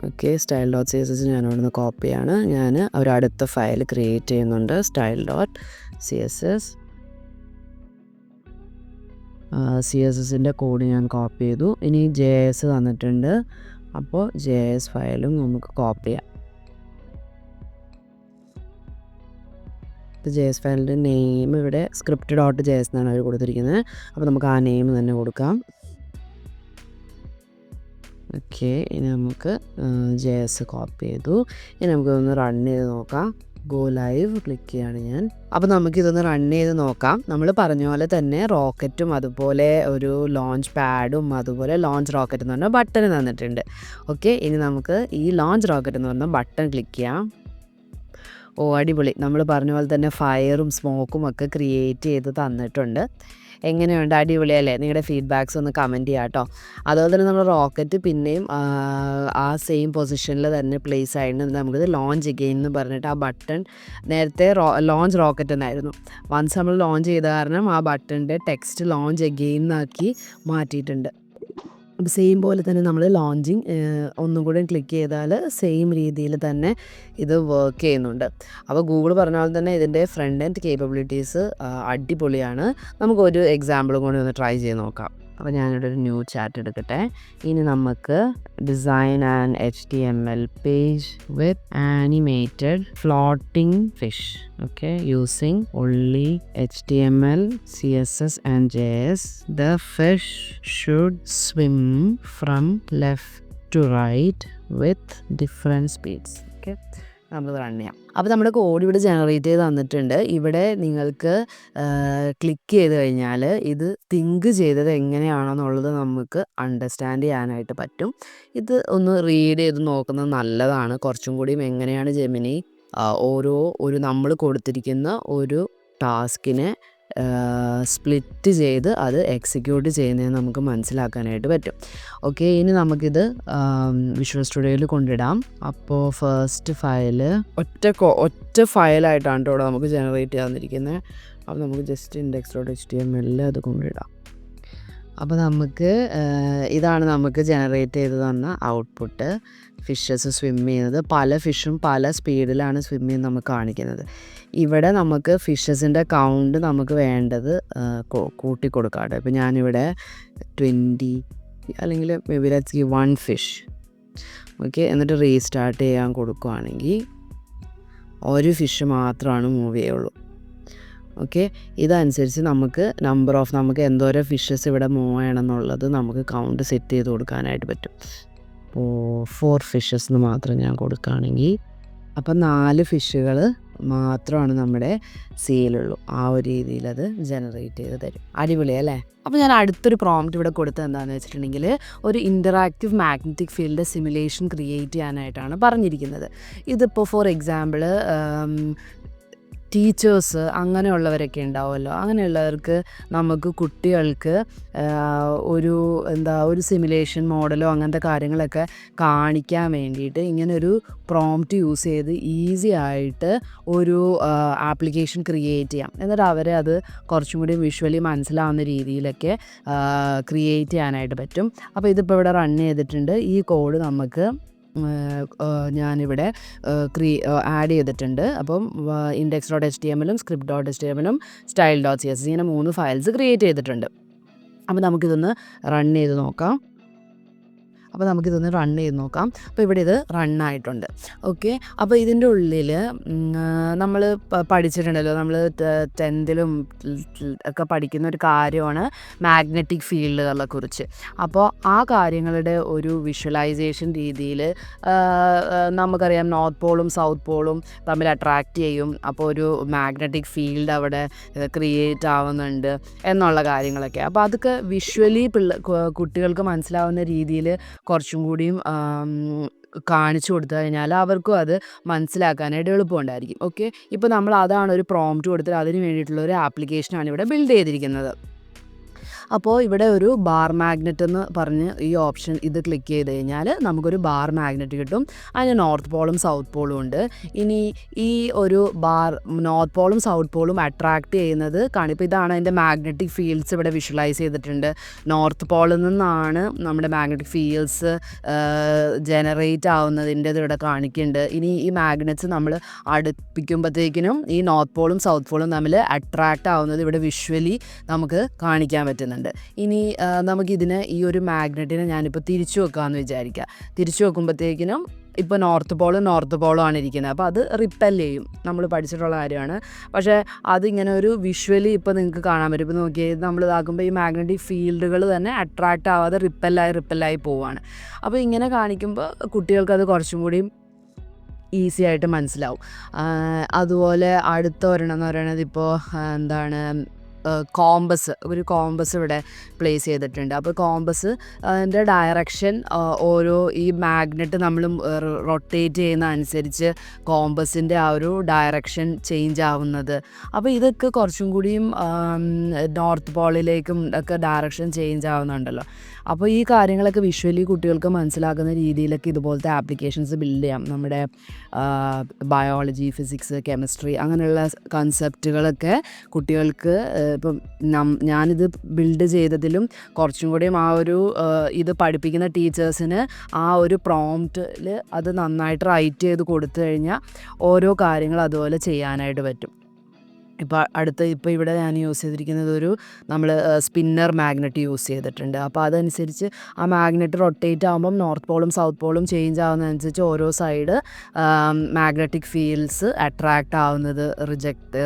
Okay style dot C S S ഞാൻ ഇവിടുന്ന് കോപ്പി ആണ്. ഞാൻ ഒരു അടുത്ത ഫയൽ ക്രിയേറ്റ് ചെയ്യുന്നുണ്ട് style dot C S S C S എസിന്റെ കോഡ് ഞാൻ കോപ്പി ചെയ്തു. ഇനി ജെ എസ് തന്നിട്ടുണ്ട്. അപ്പോൾ ജെ എസ് ഫയലും നമുക്ക് കോപ്പി ചെയ്യാം. ജെ എസ് ഫയലിന്റെ നെയിം ഇവിടെ സ്ക്രിപ്റ്റ് ഡോട്ട് ജെ എസ് എന്നാണ് അവർ കൊടുത്തിരിക്കുന്നത്. അപ്പോൾ നമുക്ക് ആ നെയിം തന്നെ കൊടുക്കാം. ഓക്കെ ഇനി നമുക്ക് ജെ എസ് കോപ്പി ചെയ്തു. ഇനി നമുക്കൊന്ന് റൺ ചെയ്ത് നോക്കാം. ഗോ ലൈവ് ക്ലിക്ക് ചെയ്യാണ് ഞാൻ. അപ്പോൾ നമുക്കിതൊന്ന് റൺ ചെയ്ത് നോക്കാം. നമ്മൾ പറഞ്ഞ പോലെ തന്നെ റോക്കറ്റും അതുപോലെ ഒരു ലോഞ്ച് പാഡും അതുപോലെ ലോഞ്ച് റോക്കറ്റ് എന്ന് പറഞ്ഞ ബട്ടൺ തന്നിട്ടുണ്ട്. ഓക്കെ ഇനി നമുക്ക് ഈ ലോഞ്ച് റോക്കറ്റ് എന്ന് പറഞ്ഞ ബട്ടൺ ക്ലിക്ക് ചെയ്യാം. ഓ അടിപൊളി. നമ്മൾ പറഞ്ഞ പോലെ തന്നെ ഫയറും സ്മോക്കും ഒക്കെ ക്രിയേറ്റ് ചെയ്ത് തന്നിട്ടുണ്ട്. എങ്ങനെയുണ്ട്? അടിപൊളിയല്ലേ നിങ്ങളുടെ ഫീഡ്ബാക്സ് ഒന്ന് കമന്റ് ചെയ്യാം കേട്ടോ അതുപോലെ തന്നെ നമ്മൾ റോക്കറ്റ് പിന്നെയും ആ, സെയിം പൊസിഷനിൽ തന്നെ പ്ലേസ് ആയിരുന്നു നമുക്കിത് ലോഞ്ച് അഗെയിൻ എന്ന് പറഞ്ഞിട്ട് ആ ബട്ടൺ നേരത്തെ ലോഞ്ച് റോക്കറ്റ് എന്നായിരുന്നു. വൺസ് നമ്മൾ ലോഞ്ച് ചെയ്ത കാരണം ആ ബട്ടണിന്റെ ടെക്സ്റ്റ് ലോഞ്ച് അഗെയിൻ എന്നാക്കി മാറ്റിയിട്ടുണ്ട്. അപ്പോൾ സെയിം പോലെ തന്നെ നമ്മൾ ലോഞ്ചിങ് ഒന്നും കൂടെ ക്ലിക്ക് ചെയ്താൽ സെയിം രീതിയിൽ തന്നെ ഇത് വർക്ക് ചെയ്യുന്നുണ്ട്. അപ്പോൾ ഗൂഗിൾ പറഞ്ഞ പോലെ തന്നെ ഇതിന്റെ ഫ്രണ്ട് എൻഡ് കേപ്പബിലിറ്റീസ് അടിപൊളിയാണ്. നമുക്കൊരു എക്സാമ്പിളും കൂടി ഒന്ന് ട്രൈ ചെയ്ത് നോക്കാം. അപ്പോൾ ഞാനിവിടെ ഒരു ന്യൂ ചാറ്റ് എടുക്കട്ടെ ഇനി നമുക്ക് design and H T M L page with animated floating fish okay using only HTML, CSS, and JS. The fish should swim from left to right with different speeds. Okay. നമ്മൾ run ചെയ്യാം. അപ്പോൾ നമ്മുടെ code ഇവിടെ generate ചെയ്ത് തന്നിട്ടുണ്ട്. ഇവിടെ നിങ്ങൾക്ക് click ചെയ്ത് കഴിഞ്ഞാൽ ഇത് തിങ്ക് ചെയ്തത് എങ്ങനെയാണെന്നുള്ളത് നമുക്ക് അണ്ടർസ്റ്റാൻഡ് ചെയ്യാനായിട്ട് പറ്റും. ഇത് ഒന്ന് റീഡ് ചെയ്ത് നോക്കുന്നത് നല്ലതാണ്. കുറച്ചും കൂടിയും എങ്ങനെയാണ് ജെമിനി ഓരോ ഒരു നമ്മൾ കൊടുത്തിരിക്കുന്ന ഒരു ടാസ്കിനെ സ്പ്ലിറ്റ് ചെയ്ത് അത് എക്സിക്യൂട്ട് ചെയ്യുന്നതെന്ന് നമുക്ക് മനസ്സിലാക്കാനായിട്ട് പറ്റും. ഓക്കെ ഇനി നമുക്കിത് വിഷ്വൽ സ്റ്റുഡിയോയിൽ കൊണ്ടിടാം. അപ്പോൾ ഫസ്റ്റ് ഫയൽ ഒറ്റ ഒറ്റ ഫയലായിട്ടാണ് ഇവിടെ നമുക്ക് ജനറേറ്റ് ചെയ്യാന്നിരിക്കുന്നത് അപ്പോൾ നമുക്ക് just index dot H T M എല്ലാം അത് കൊണ്ടിടാം. അപ്പോൾ നമുക്ക് ഇതാണ് നമുക്ക് ജനറേറ്റ് ചെയ്ത് തന്ന ഔട്ട്പുട്ട് ഫിഷസ് സ്വിം ചെയ്യുന്നത്. പല ഫിഷും പല സ്പീഡിലാണ് സ്വിം ചെയ്യുന്നത് നമുക്ക് കാണിക്കുന്നത്. ഇവിടെ നമുക്ക് ഫിഷസിന്റെ കൗണ്ട് നമുക്ക് വേണ്ടത് കൂട്ടി. ഇപ്പോൾ ഞാനിവിടെ ട്വന്റി അല്ലെങ്കിൽ may be give one fish okay എന്നിട്ട് റീസ്റ്റാർട്ട് ചെയ്യാൻ കൊടുക്കുകയാണെങ്കിൽ ഒരു ഫിഷ് മാത്രമാണ് മൂവ് ചെയ്യുള്ളൂ. ഓക്കെ ഇതനുസരിച്ച് നമുക്ക് നമ്പർ ഓഫ് നമുക്ക് എന്തോരം ഫിഷസ് ഇവിടെ മൂവ് ചെയ്യണം എന്നുള്ളത് നമുക്ക് കൗണ്ട് സെറ്റ് ചെയ്ത് കൊടുക്കാനായിട്ട് പറ്റും. ഓ ഫോർ ഫിഷസ് എന്ന് മാത്രം ഞാൻ കൊടുക്കുകയാണെങ്കിൽ അപ്പം നാല് ഫിഷുകൾ മാത്രമാണ് നമ്മുടെ സീലുള്ളൂ ആ ഒരു രീതിയിൽ അത് ജനറേറ്റ് ചെയ്ത് തരും. അടിപൊളി അല്ലേ? അപ്പോൾ ഞാൻ അടുത്തൊരു പ്രോംപ്റ്റ് ഇവിടെ കൊടുത്തത് എന്താണെന്ന് വെച്ചിട്ടുണ്ടെങ്കിൽ ഒരു interactive magnetic field simulation create ചെയ്യാനായിട്ടാണ് പറഞ്ഞിരിക്കുന്നത്. ഇതിപ്പോൾ ഫോർ എക്സാമ്പിൾ ടീച്ചേഴ്സ് അങ്ങനെയുള്ളവരൊക്കെ ഉണ്ടാവുമല്ലോ. അങ്ങനെയുള്ളവർക്ക് നമുക്ക് കുട്ടികൾക്ക് ഒരു എന്താ ഒരു സിമുലേഷൻ മോഡലോ അങ്ങനത്തെ കാര്യങ്ങളൊക്കെ കാണിക്കാൻ വേണ്ടിയിട്ട് ഇങ്ങനൊരു പ്രോംപ്റ്റ് യൂസ് ചെയ്ത് ഈസി ആയിട്ട് ഒരു ആപ്ലിക്കേഷൻ ക്രിയേറ്റ് ചെയ്യാം. എന്നിട്ട് അവരെ അത് കുറച്ചും കൂടി വിഷ്വലി മനസ്സിലാവുന്ന രീതിയിലൊക്കെ ക്രിയേറ്റ് ചെയ്യാനായിട്ട് പറ്റും. അപ്പോൾ ഇതിപ്പോൾ ഇവിടെ റൺ ചെയ്തിട്ടുണ്ട്. ഈ കോഡ് നമുക്ക് ഞാനിവിടെ ക്രീ ആഡ് ചെയ്തിട്ടുണ്ട്. അപ്പം ഇൻഡെക്സ് ഡോട്ട് എച്ച് ടി എമ്മിലും സ്ക്രിപ്റ്റ് ഡോട്ട് എച്ച് ടി എമ്മിലും സ്റ്റൈൽ ഡോട്ട് സി എസ് ഇങ്ങനെ മൂന്ന് ഫയൽസ് ക്രിയേറ്റ് ചെയ്തിട്ടുണ്ട്. അപ്പോൾ നമുക്കിതൊന്ന് റൺ ചെയ്ത് നോക്കാം. അപ്പോൾ നമുക്കിതൊന്ന് റൺ ചെയ്ത് നോക്കാം. അപ്പോൾ ഇവിടെ ഇത് റണ്ണായിട്ടുണ്ട് ഓക്കെ അപ്പോൾ ഇതിന്റെ ഉള്ളിൽ നമ്മൾ പഠിച്ചിട്ടുണ്ടല്ലോ. നമ്മൾ ടെൻത്തിലും ഒക്കെ പഠിക്കുന്ന ഒരു കാര്യമാണ് മാഗ്നറ്റിക് ഫീൽഡുകളെ കുറിച്ച്. അപ്പോൾ ആ കാര്യങ്ങളുടെ ഒരു വിഷ്വലൈസേഷൻ രീതിയിൽ നമുക്കറിയാം നോർത്ത് പോളും സൗത്ത് പോളും തമ്മിൽ അട്രാക്റ്റ് ചെയ്യും. അപ്പോൾ ഒരു മാഗ്നറ്റിക് ഫീൽഡ് അവിടെ ക്രിയേറ്റ് ആവുന്നുണ്ട്. എന്നുള്ള കാര്യങ്ങളൊക്കെ. അപ്പോൾ അതൊക്കെ വിഷ്വലി പിള്ള കുട്ടികൾക്ക് മനസ്സിലാവുന്ന രീതിയിൽ കുറച്ചും കൂടിയും കാണിച്ചു കൊടുത്തു കഴിഞ്ഞാൽ അവർക്കും അത് മനസ്സിലാക്കാനായിട്ട് എളുപ്പമുണ്ടായിരിക്കും. ഓക്കെ? ഇപ്പോൾ നമ്മൾ അതാണ് ഒരു പ്രോംപ്റ്റ് കൊടുത്തിട്ട് അതിന് വേണ്ടിയിട്ടുള്ള ഒരു ആപ്ലിക്കേഷനാണ് ഇവിടെ ബിൽഡ് ചെയ്തിരിക്കുന്നത്. അപ്പോൾ ഇവിടെ ഒരു ബാർ മാഗ്നറ്റ് എന്ന് പറഞ്ഞ് ഈ ഓപ്ഷൻ ഇത് ക്ലിക്ക് ചെയ്ത് കഴിഞ്ഞാൽ നമുക്കൊരു ബാർ മാഗ്നറ്റ് കിട്ടും. അതിന് നോർത്ത് പോളും സൗത്ത് പോളും ഉണ്ട്. ഇനി ഈ ഒരു ബാർ നോർത്ത് പോളും സൗത്ത് പോളും അട്രാക്ട് ചെയ്യുന്നത് കാണും. ഇപ്പോൾ ഇതാണ് അതിന്റെ മാഗ്നറ്റിക് ഫീൽഡ്സ് ഇവിടെ വിഷ്വലൈസ് ചെയ്തിട്ടുണ്ട്. നോർത്ത് പോളിൽ നിന്നാണ് നമ്മുടെ മാഗ്നറ്റിക് ഫീൽഡ്സ് ജനറേറ്റ് ആവുന്നതിന്റെ ഇവിടെ കാണിക്കുന്നുണ്ട്. ഇനി ഈ മാഗ്നറ്റ്സ് നമ്മൾ അടുപ്പിക്കുമ്പോഴത്തേക്കിനും ഈ നോർത്ത് പോളും സൗത്ത് പോളും തമ്മിൽ അട്രാക്റ്റ് ആവുന്നത് ഇവിടെ വിഷ്വലി നമുക്ക് കാണിക്കാൻ പറ്റുന്നുണ്ട്. ഇനി ആ, നമുക്കിതിന് ഈ ഒരു മാഗ്നറ്റിനെ ഞാനിപ്പോൾ തിരിച്ചു വെക്കാമെന്ന് വിചാരിക്കുക തിരിച്ചു വെക്കുമ്പോഴത്തേക്കിനും ഇപ്പോൾ നോർത്ത് പോളും നോർത്ത് പോളും ആണ് ഇരിക്കുന്നത്. അപ്പോൾ അത് റിപ്പൽ ചെയ്യും. നമ്മൾ പഠിച്ചിട്ടുള്ള കാര്യമാണ്. പക്ഷേ അതിങ്ങനെ ഒരു വിഷ്വലി ഇപ്പോൾ നിങ്ങൾക്ക് കാണാൻ പറ്റും. ഇപ്പോൾ നോക്കിയാൽ നമ്മൾ ഇതാക്കുമ്പോൾ ഈ മാഗ്നറ്റിക് ഫീൽഡുകൾ തന്നെ അട്രാക്റ്റ് ആവാതെ റിപ്പല്ലായി റിപ്പല്ലായി പോവുകയാണ് അപ്പോൾ ഇങ്ങനെ കാണിക്കുമ്പോൾ കുട്ടികൾക്ക് അത് കുറച്ചും കൂടി ഈസി ആയിട്ട് മനസ്സിലാവും. അതുപോലെ അടുത്ത ഒരെണ്ണം എന്ന് പറയുന്നത് ഇപ്പോൾ എന്താണ് കോമ്പസ് ഒരു കോമ്പസ് ഇവിടെ പ്ലേസ് ചെയ്തിട്ടുണ്ട്. അപ്പോൾ കോമ്പസ് അതിന്റെ ഡയറക്ഷൻ ഓരോ ഈ മാഗ്നറ്റ് നമ്മൾ റൊട്ടേറ്റ് ചെയ്യുന്ന അനുസരിച്ച് കോമ്പസിന്റെ ആ ഒരു ഡയറക്ഷൻ ചേഞ്ച് ആവുന്നത്. അപ്പോൾ ഇതൊക്കെ കുറച്ചും കൂടിയും നോർത്ത് പോളിലേക്കും ഒക്കെ ഡയറക്ഷൻ ചേഞ്ച് ആവുന്നുണ്ടല്ലോ. അപ്പോൾ ഈ കാര്യങ്ങളൊക്കെ വിഷ്വലി കുട്ടികൾക്ക് മനസ്സിലാകുന്ന രീതിയിലൊക്കെ ഇതുപോലത്തെ ആപ്ലിക്കേഷൻസ് ബിൽഡ് ചെയ്യാം. നമ്മുടെ ബയോളജി ഫിസിക്സ് കെമിസ്ട്രി അങ്ങനെയുള്ള കൺസെപ്റ്റുകളൊക്കെ കുട്ടികൾക്ക് ഇപ്പം ഞാനിത് ബിൽഡ് ചെയ്തതിലും കുറച്ചും കൂടിയും ആ ഒരു ഇത് പഠിപ്പിക്കുന്ന ടീച്ചേഴ്സിന് ആ ഒരു പ്രോംപ്റ്റിൽ അത് നന്നായിട്ട് റൈറ്റ് ചെയ്ത് കൊടുത്തു കഴിഞ്ഞാൽ ഓരോ കാര്യങ്ങൾ അതുപോലെ ചെയ്യാനായിട്ട് പറ്റും. ഇപ്പോൾ അടുത്ത് ഇപ്പോൾ ഇവിടെ ഞാൻ യൂസ് ചെയ്തിരിക്കുന്നത് ഒരു നമ്മൾ സ്പിന്നർ മാഗ്നറ്റ് യൂസ് ചെയ്തിട്ടുണ്ട്. അപ്പോൾ അതനുസരിച്ച് ആ മാഗ്നറ്റ് റൊട്ടേറ്റ് ആകുമ്പം നോർത്ത് പോളും സൗത്ത് പോളും ചേഞ്ച് ആവുന്നതനുസരിച്ച് ഓരോ സൈഡ് മാഗ്നറ്റിക് ഫീൽഡ്സ് അട്രാക്റ്റ് ആവുന്നത് റിജക്ട്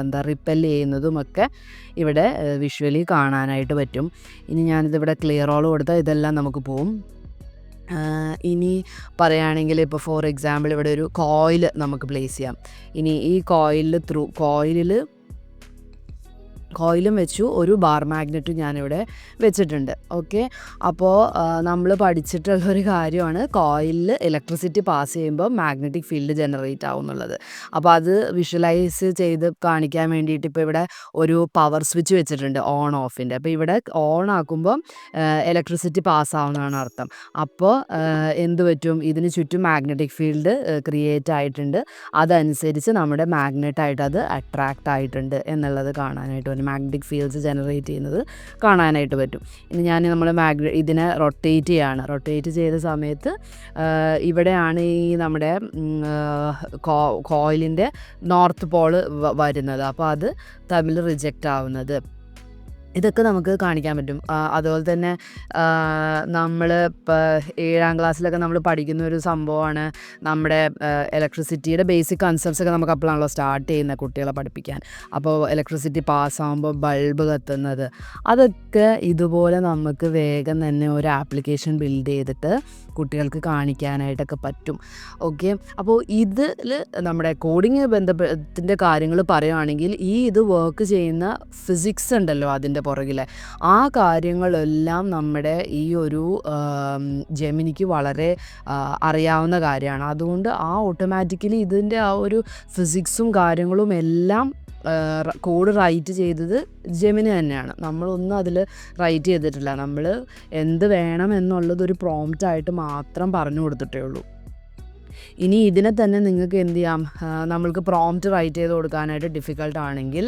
എന്താ റിപ്പൽ ചെയ്യുന്നതുമൊക്കെ ഇവിടെ വിഷ്വലി കാണാനായിട്ട് പറ്റും. ഇനി ഞാനിതിവിടെ ക്ലിയർ ഓൾ കൊടുത്താൽ ഇതെല്ലാം നമുക്ക് പോവും. ഇനി പറയുകയാണെങ്കിൽ ഇപ്പോൾ ഫോർ എക്സാമ്പിൾ ഇവിടെ ഒരു കോയിൽ നമുക്ക് പ്ലേസ് ചെയ്യാം. ഇനി ഈ കോയിലിൽ ത്രൂ കോയിലിൽ കോയിലും വെച്ചു ഒരു ബാർ മാഗ്നറ്റും ഞാനിവിടെ വെച്ചിട്ടുണ്ട്. ഓക്കെ? അപ്പോൾ നമ്മൾ പഠിച്ചിട്ടുള്ള ഒരു കാര്യമാണ് കോയിലിൽ ഇലക്ട്രിസിറ്റി പാസ് ചെയ്യുമ്പോൾ മാഗ്നറ്റിക് ഫീൽഡ് ജനറേറ്റ് ആവുന്നുള്ളത് അപ്പോൾ അത് വിഷ്വലൈസ് ചെയ്ത് കാണിക്കാൻ വേണ്ടിയിട്ട് ഇപ്പോൾ ഇവിടെ ഒരു പവർ സ്വിച്ച് വെച്ചിട്ടുണ്ട് ഓൺ ഓഫിന്റെ. അപ്പോൾ ഇവിടെ ഓൺ ആക്കുമ്പോൾ ഇലക്ട്രിസിറ്റി പാസ് ആവുന്നതാണ് അർത്ഥം. അപ്പോൾ എന്ത് പറ്റും? ഇതിന് ചുറ്റും മാഗ്നറ്റിക് ഫീൽഡ് ക്രിയേറ്റ് ആയിട്ടുണ്ട്. അതനുസരിച്ച് നമ്മുടെ മാഗ്നറ്റായിട്ട് അത് അട്രാക്റ്റ് ആയിട്ടുണ്ട് എന്നുള്ളത് കാണാനായിട്ട് പറ്റും മാഗ്നറ്റിക് ഫീൽഡ്സ് ജനറേറ്റ് ചെയ്യുന്നത് കാണാനായിട്ട് പറ്റും. ഇനി ഞാൻ നമ്മൾ മാഗ്ന ഇതിനെ റൊട്ടേറ്റ് ചെയ്യാണ്. റൊട്ടേറ്റ് ചെയ്ത സമയത്ത് ഇവിടെയാണ് ഈ നമ്മുടെ കോയിലിന്റെ നോർത്ത് പോൾ വരുന്നത്. അപ്പോൾ അത് തമ്മിൽ റിജക്റ്റ് ആവുന്നത്. ഇതൊക്കെ നമുക്ക് കാണിക്കാൻ പറ്റും. അതുപോലെ തന്നെ നമ്മൾ ഇപ്പോൾ ഏഴാം ക്ലാസ്സിലൊക്കെ നമ്മൾ പഠിക്കുന്ന ഒരു സംഭവമാണ് നമ്മുടെ ഇലക്ട്രിസിറ്റിയുടെ ബേസിക് കൺസെപ്റ്റ്സ് ഒക്കെ നമുക്ക് അപ്പോഴാണല്ലോ സ്റ്റാർട്ട് ചെയ്യുന്നത് കുട്ടികളെ പഠിപ്പിക്കാൻ. അപ്പോൾ ഇലക്ട്രിസിറ്റി പാസ്സാകുമ്പോൾ ബൾബ് കത്തുന്നത്. അതൊക്കെ ഇതുപോലെ നമുക്ക് വേഗം തന്നെ ഒരു ആപ്ലിക്കേഷൻ ബിൽഡ് ചെയ്തിട്ട് കുട്ടികൾക്ക് കാണിക്കാനായിട്ടൊക്കെ പറ്റും. ഓക്കെ? അപ്പോൾ ഇതിൽ നമ്മുടെ കോഡിങ് ബന്ധത്തിന്റെ കാര്യങ്ങൾ പറയുകയാണെങ്കിൽ ഈ ഇത് വർക്ക് ചെയ്യുന്ന ഫിസിക്സ് ഉണ്ടല്ലോ അതിന്റെ പുറകിലെ. ആ കാര്യങ്ങളെല്ലാം നമ്മുടെ ഈ ഒരു ജെമിനിക്ക് വളരെ അറിയാവുന്ന കാര്യമാണ്. അതുകൊണ്ട് ആ ഓട്ടോമാറ്റിക്കലി ഇതിന്റെ ആ ഒരു ഫിസിക്സും കാര്യങ്ങളും എല്ലാം കോഡ് റൈറ്റ് ചെയ്തത് ജെമിനി തന്നെയാണ്. നമ്മളൊന്നും അതിൽ റൈറ്റ് ചെയ്തിട്ടില്ല. നമ്മൾ എന്ത് വേണം എന്നുള്ളത് ഒരു പ്രോംപ്റ്റ് ആയിട്ട് മാത്രം പറഞ്ഞു കൊടുത്തിട്ടേ ഉള്ളൂ. ഇനി ഇതിനെ തന്നെ നിങ്ങൾക്ക് എന്ത് ചെയ്യാം? നമ്മൾക്ക് പ്രോംപ്റ്റ് റൈറ്റ് ചെയ്ത് കൊടുക്കാനായിട്ട് ഡിഫിക്കൽട്ടാണെങ്കിൽ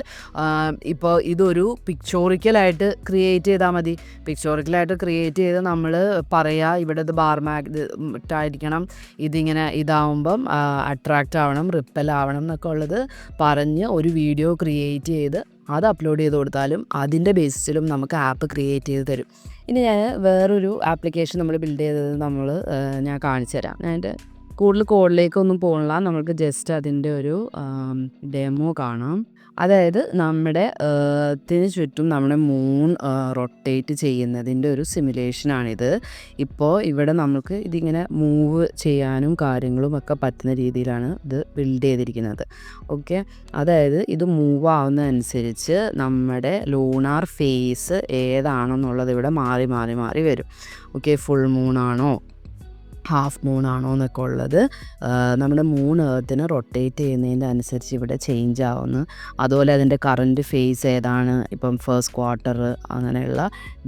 ഇപ്പോൾ ഇതൊരു പിക്ചോറിക്കലായിട്ട് ക്രിയേറ്റ് ചെയ്താൽ മതി. പിക്ചോറിക്കലായിട്ട് ക്രിയേറ്റ് ചെയ്ത് നമ്മൾ പറയുക ഇവിടെ ഇത് ബാർ മാഗ്നറ്റ് ആയിരിക്കണം ഇതിങ്ങനെ ഇതാവുമ്പം അട്രാക്റ്റ് ആവണം റിപ്പൽ ആവണം എന്നൊക്കെ ഉള്ളത് പറഞ്ഞ് ഒരു വീഡിയോ ക്രിയേറ്റ് ചെയ്ത് അത് അപ്ലോഡ് ചെയ്ത് കൊടുത്താലും അതിന്റെ ബേസിസിലും നമുക്ക് ആപ്പ് ക്രിയേറ്റ് ചെയ്ത് തരും. ഇനി ഞാൻ വേറൊരു ആപ്ലിക്കേഷൻ നമ്മൾ ബിൽഡ് ചെയ്തത് നമ്മൾ ഞാൻ കാണിച്ചു തരാം. ഞാൻ എന്റെ കൂടുതൽ കോഡിലേക്കൊന്നും പോകണില്ല നമ്മൾക്ക് ജസ്റ്റ് അതിന്റെ ഒരു ഡെമോ കാണാം. അതായത് നമ്മുടെ ഏർത്തിന് ചുറ്റും നമ്മുടെ മൂൺ റൊട്ടേറ്റ് ചെയ്യുന്നതിന്റെ ഒരു സിമുലേഷനാണിത് ഇപ്പോൾ ഇവിടെ നമുക്ക് ഇതിങ്ങനെ മൂവ് ചെയ്യാനും കാര്യങ്ങളും ഒക്കെ പറ്റുന്ന രീതിയിലാണ് ഇത് ബിൽഡ് ചെയ്തിരിക്കുന്നത്. ഓക്കെ അതായത് ഇത് മൂവ് ആവുന്നതനുസരിച്ച് നമ്മുടെ ലൂണാർ ഫേസ് ഏതാണെന്നുള്ളത് ഇവിടെ മാറി മാറി മാറി വരും. ഓക്കെ ഫുൾ മൂണാണോ ഹാഫ് മൂൺ ആണോ എന്നൊക്കെ ഉള്ളത്. നമ്മുടെ മൂൺ ഏർത്തിന് റൊട്ടേറ്റ് ചെയ്യുന്നതിന്റെ അനുസരിച്ച് ഇവിടെ ചേഞ്ച് ആവുന്നു. അതുപോലെ അതിന്റെ കറന്റ് ഫേസ് ഏതാണ്? ഇപ്പം ഫസ്റ്റ് ക്വാർട്ടർ അങ്ങനെയുള്ള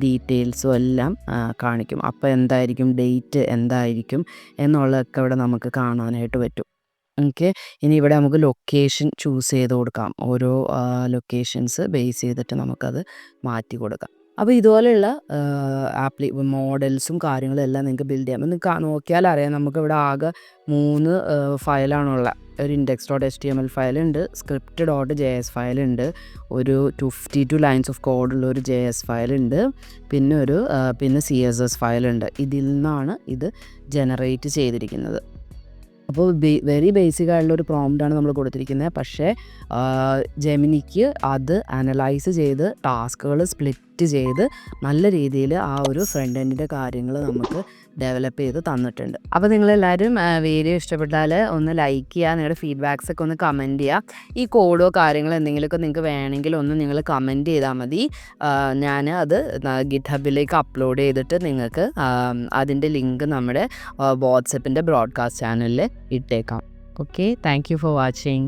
ഡീറ്റെയിൽസും എല്ലാം കാണിക്കും. അപ്പോൾ എന്തായിരിക്കും? ഡേറ്റ് എന്തായിരിക്കും? എന്നുള്ളതൊക്കെ ഇവിടെ നമുക്ക് കാണാനായിട്ട് പറ്റും. ഓക്കെ ഇനി ഇവിടെ നമുക്ക് ലൊക്കേഷൻ ചൂസ് ചെയ്ത് കൊടുക്കാം. ഓരോ ലൊക്കേഷൻസ് ബേസ് ചെയ്തിട്ട് നമുക്കത് മാറ്റി കൊടുക്കാം. അപ്പോൾ ഇതുപോലെയുള്ള ആപ്ലി മോഡൽസും കാര്യങ്ങളും എല്ലാം നിങ്ങൾക്ക് ബിൽഡ് ചെയ്യാം. നിങ്ങൾക്ക് നോക്കിയാൽ അറിയാം നമുക്ക് ഇവിടെ ആകെ മൂന്ന് ഫയലാണുള്ള ഒരു index dot H T M L ഫയലുണ്ട് script dot J S ഫയലുണ്ട് ഒരു two fifty two lines of കോഡുള്ള ഒരു ജെ എസ് ഫയലുണ്ട് പിന്നെ ഒരു പിന്നെ സി എസ് എസ് ഫയലുണ്ട്. ഇതിൽ നിന്നാണ് ഇത് ജനറേറ്റ് ചെയ്തിരിക്കുന്നത്. അപ്പോൾ വെരി ബേസിക് ആയിട്ടുള്ള ഒരു പ്രോംപ്റ്റാണ് നമ്മൾ കൊടുത്തിരിക്കുന്നത് പക്ഷേ ജെമിനിക്ക് അത് അനലൈസ് ചെയ്ത് ടാസ്കുകൾ സ്പ്ലിറ്റ് ചെയ്ത് നല്ല രീതിയിൽ ആ ഒരു ഫ്രണ്ട് എൻഡിന്റെ കാര്യങ്ങൾ നമുക്ക് ഡെവലപ്പ് ചെയ്ത് തന്നിട്ടുണ്ട്. അപ്പോൾ നിങ്ങളെല്ലാവരും വീഡിയോ ഇഷ്ടപ്പെട്ടാൽ ഒന്ന് ലൈക്ക് ചെയ്യുക നിങ്ങളുടെ ഫീഡ്ബാക്സ് ഒക്കെ ഒന്ന് കമന്റ് ചെയ്യുക. ഈ കോഡോ കാര്യങ്ങളോ എന്തെങ്കിലുമൊക്കെ നിങ്ങൾക്ക് വേണമെങ്കിൽ ഒന്ന് നിങ്ങൾ കമന്റ് ചെയ്താൽ മതി. ഞാൻ അത് ഗിറ്റ് ഹബിലേക്ക് അപ്ലോഡ് ചെയ്തിട്ട് നിങ്ങൾക്ക് അതിന്റെ ലിങ്ക് നമ്മുടെ വാട്സപ്പിന്റെ ബ്രോഡ്കാസ്റ്റ് ചാനലിൽ ഇട്ടേക്കാം. Okay thank you for watching